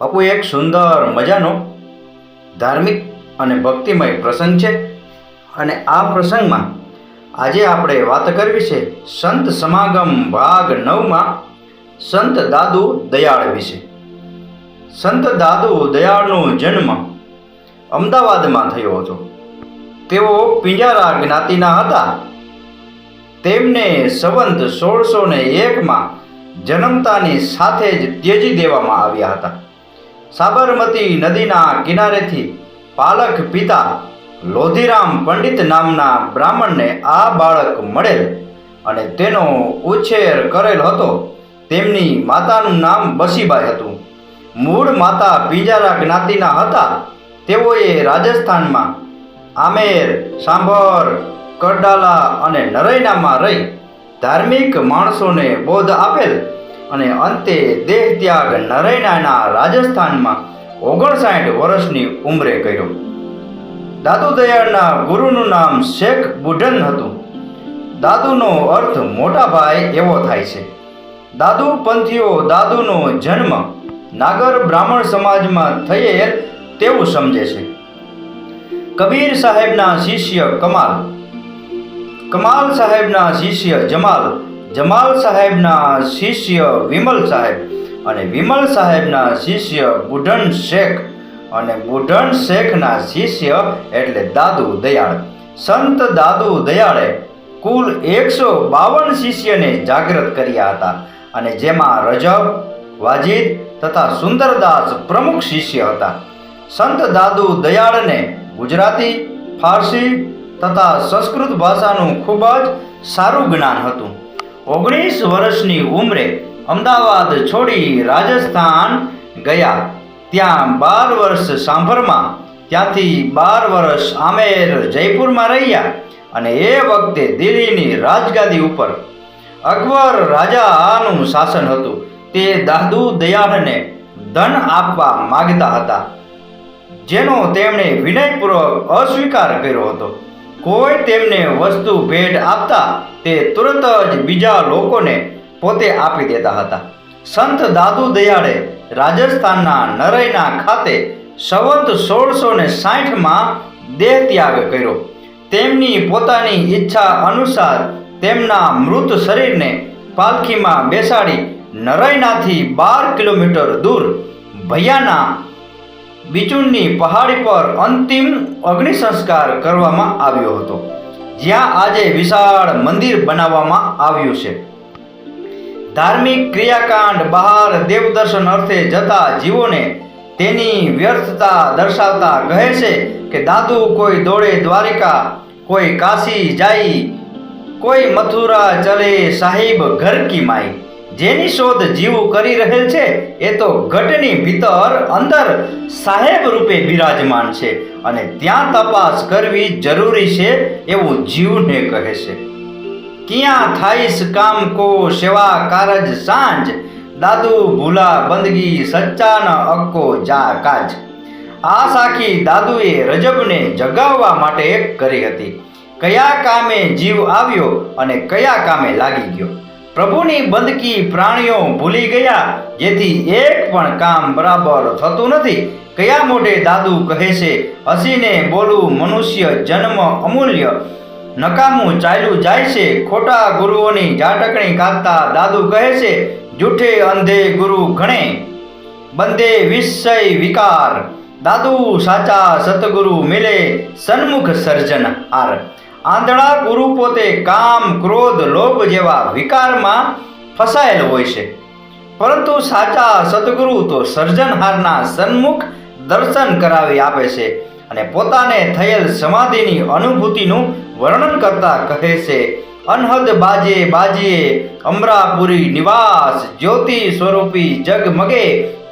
બાપુ, એક સુંદર મજાનો ધાર્મિક અને ભક્તિમય પ્રસંગ છે અને આ પ્રસંગમાં આજે આપણે વાત કરવી છે સંત સમાગમ ભાગ નવમાં સંત દાદુ દયાળ વિશે. સંત દાદુ દયાળનો જન્મ અમદાવાદમાં થયો હતો. તેઓ પિંજારા જ્ઞાતિના હતા. તેમને સંવંત સોળસો ને એકમાં જન્મતાની સાથે જ ત્યજી દેવામાં આવ્યા હતા. સાબરમતી નદીના કિનારેથી પાલક પિતા લોધીરામ પંડિત નામના બ્રાહ્મણને આ બાળક મળેલ અને તેનો ઉછેર કરેલ હતો. તેમની માતાનું નામ બસીબાઈ હતું. મૂળ માતા પિંજારા જ્ઞાતિના હતા. તેઓએ રાજસ્થાનમાં આમેર, સાંભર, કરડાલા અને નરૈનામાં રહી ધાર્મિક માણસોને બોધ આપેલ અને અંતે દેહ ત્યાગ નરૈનાના રાજસ્થાનમાં ઓગણસાઠ વર્ષની ઉંમરે કર્યો. દાદુ દયાળના ગુરુનું નામ શેખ બુઢન હતું. દાદુનો અર્થ મોટા ભાઈ એવો થાય છે. દાદુ પંથીઓ દાદુનો જન્મ નાગર બ્રાહ્મણ સમાજમાં થયેલ તેવું સમજે છે. કબીર સાહેબના શિષ્ય કમાલ. કમાલ સાહેબના શિષ્ય જમાલ જમાલ સાહેબના શિષ્ય વિમલ સાહેબ અને વિમલ સાહેબના શિષ્ય બુઢન શેખ અને બુઢન શેખના શિષ્ય એટલે દાદુ દયાળ. સંત દાદુ દયાળે કુલ એકસો બાવન શિષ્યને જાગૃત કર્યા હતા અને જેમાં રજબ, વાજીદ તથા સુંદરદાસ પ્રમુખ શિષ્ય હતા. સંત દાદુ દયાળને ગુજરાતી, ફારસી તથા સંસ્કૃત ભાષાનું ખૂબ જ સારું જ્ઞાન હતું. ઓગણીસ વર્ષની ઉંમરે અમદાવાદ છોડી રાજસ્થાન ગયા. ત્યાં બાર વર્ષ સાંભરમાં ત્યાંથી બાર વર્ષ આમેર જયપુરમાં રહ્યા અને એ વખતે દિલ્હીની રાજગાદી ઉપર અકબર રાજાનું શાસન હતું. તે દાદુ દયાળને ધન આપવા માગતા હતા, જેનો તેમણે વિનયપૂર્વક અસ્વીકાર કર્યો હતો. કોઈ તેમને વસ્તુ ભેટ આપતા તે તુરત જ બીજા લોકોને પોતે આપી દેતા હતા. સંત દાદુ દયાળે રાજસ્થાનના નરૈના ખાતે સંવંત સોળસો ને સાઠમાં દેહ ત્યાગ કર્યો. તેમની પોતાની ઈચ્છા અનુસાર તેમના મૃત શરીરને પાલખીમાં બેસાડી નરૈનાથી બાર કિલોમીટર દૂર ભૈયાના બિચુનની પહાડી પર અંતિમ અગ્નિ સંસ્કાર કરવામાં આવ્યો હતો, જ્યાં આજે વિશાળ મંદિર બનાવવામાં આવ્યું છે. ધાર્મિક ક્રિયાકાંડ બહાર દેવદર્શન અર્થે જતા જીવોને તેની વ્યર્થતા દર્શાવતા કહે છે કે દાદુ કોઈ દોડે દ્વારિકા, કોઈ કાશી જાય, કોઈ મથુરા ચલે સાહિબ ઘર કી માઈ. જેની શોધ જીવો કરી રહેલ છે, એ તો ઘટની ભીતર અંદર સાહેબ રૂપે બિરાજમાન છે અને ત્યાં તપાસ કરવી જરૂરી છે એવું જીવને કહે છે. ક્યાં થાઈશ કામ કો સેવા કારજ સાંજ? દાદુ ભૂલા બંદગી સચ્ચાન અક્કો જા કાજ. આ સાખી દાદુએ રજબને જગાવવા માટે કરી હતી. કયા કામે જીવ આવ્યો અને કયા કામે લાગી ગયો? પ્રભુની બંદકી પ્રાણીઓ ભૂલી ગયા, જેથી એક પણ કામ બરાબર થતું નથી. કયા મોઢે દાદુ કહે છે, હસીને બોલું મનુષ્ય જન્મ અમૂલ્ય. નકામું ચાલ્યું જાય છે, ખોટા ગુરુઓની ઝાટકણી કાઢતા દાદુ કહે છે, જૂઠે અંધે ગુરુ ઘણે. બંદે વિષય વિકાર. દાદુ સાચા સતગુરુ મિલે સન્મુખ સર્જન હાર. આંધળા ગુરુ પોતે કામ, ક્રોધ, લોભ જેવા વિકારમાં ફસાયેલ હોય છે. પરંતુ સાચા સદગુરુ તો સર્જનહારના સન્મુખ દર્શન કરાવી આપે છે અને પોતાને થયેલ સમાધિની અનુભૂતિનું વર્ણન કરતા કહે છે, અનહદ બાજે બાજીએ અમરાપુરી નિવાસ, જ્યોતિ સ્વરૂપી જગમગે,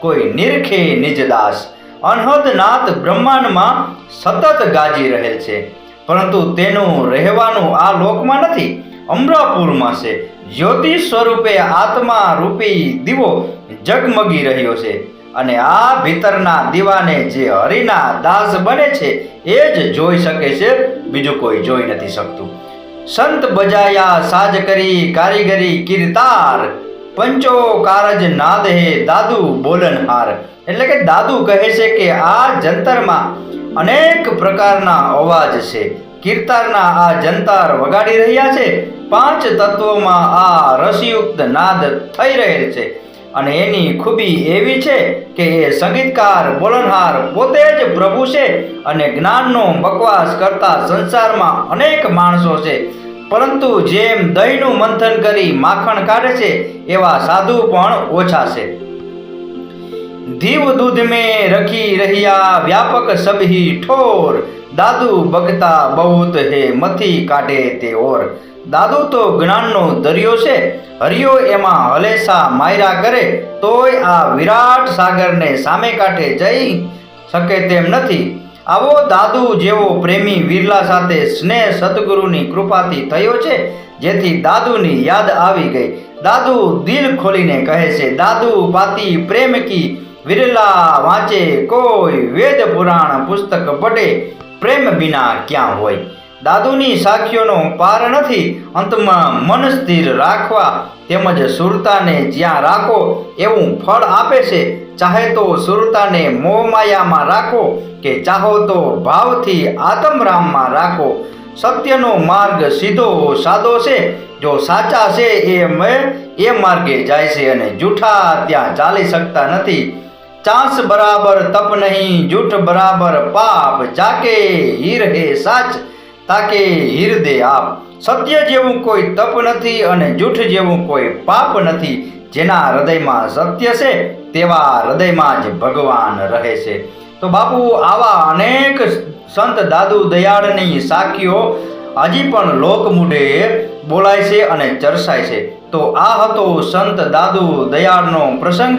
કોઈ નિરખે નિજદાસ અનહદ નાથ બ્રહ્માંડમાં સતત ગાજી રહેલ છે. પરંતુ તેનું રહેવાનું આ લોકમાં નથી. અમરાપુરમાં છે. જ્યોતિ સ્વરૂપે આત્મા રૂપી દીવો જગમગી રહ્યો છે. અને આ ભીતરના દીવાને જે હરિના દાસ બને છે, એ જ જોઈ શકે છે, બીજું કોઈ જોઈ નથી શકતું. સંત બજાયા સાજ કરી કારીગરી કીર્તાર, પંચો કારજ નાદ હે દાદુ બોલનહાર. એટલે કે દાદુ કહે છે કે આ જંતરમાં અનેક પ્રકારના અવાજ છે. કીર્તારના આ જંતાર વગાડી રહ્યા છે. પાંચ તત્વોમાં આ રસયુક્ત નાદ થઈ રહેલ છે. અને એની ખૂબી એવી છે કે એ સંગીતકાર બોલનહાર પોતે જ પ્રભુ છે અને જ્ઞાનનો બકવાસ કરતા સંસારમાં અનેક માણસો છે. પરંતુ જેમ દહીંનું મંથન કરી માખણ કાઢે છે, એવા સાધુ પણ ઓછા છે. દીવ દૂધ મે રખી રહ્યા વ્યાપક સભી ઠોર. દાદુ બગતા બહુત હે, મથી કાઢે તે ઓર. દાદુ તો જ્ઞાનનો દરિયો છે, હરિયો એમાં હલેસા માયરા કરે. તોય આ વિરાટ સાગરને સામે કાંઠે જઈ શકે તેમ નથી. આવો દાદુ જેવો પ્રેમી વિરલા સાથે સ્નેહ સદગુરુની કૃપાથી થયો છે, જેથી દાદુની યાદ આવી ગઈ. દાદુ દિલ ખોલીને કહે છે, દાદુ પાતી પ્રેમ કી વિરલા વાંચે કોઈ વેદ પુરાણ પુસ્તક પઢે, પ્રેમ વિના ક્યાં હોય? દાદુની સાખીઓનો પાર નથી, અંતમાં મન સ્થિર રાખવા, તેમજ સુરતાને જ્યાં રાખો, એવું ફળ આપે છે. ચાહે તો સુરતાને મોહમાયામાં રાખો, કે ચાહો તો ભાવથી આત્મરામમાં રાખો. સત્યનો માર્ગ સીધો સાદો છે, જો સાચા છે એ એ માર્ગે જાય છે અને જૂઠા ત્યાં ચાલી શકતા નથી. ચાંસ બરાબર તપ નહીં, જૂઠ બરાબર પાપ. જાકે હીર હે સાચ, તાકે હીર દે આપ. સત્ય જેવું કોઈ તપ નથી અને જૂઠ જેવું કોઈ પાપ નથી. જેના હૃદયમાં સત્ય છે, તેવા હૃદયમાં જ ભગવાન રહે છે. તો બાપુ, આવા અનેક સંત દાદુ દયાળની સાખીઓ હજી પણ લોકમુઢે બોલાય છે અને ચર્ચાય છે. તો આ હતો સંત દાદુ દયાળનો પ્રસંગ.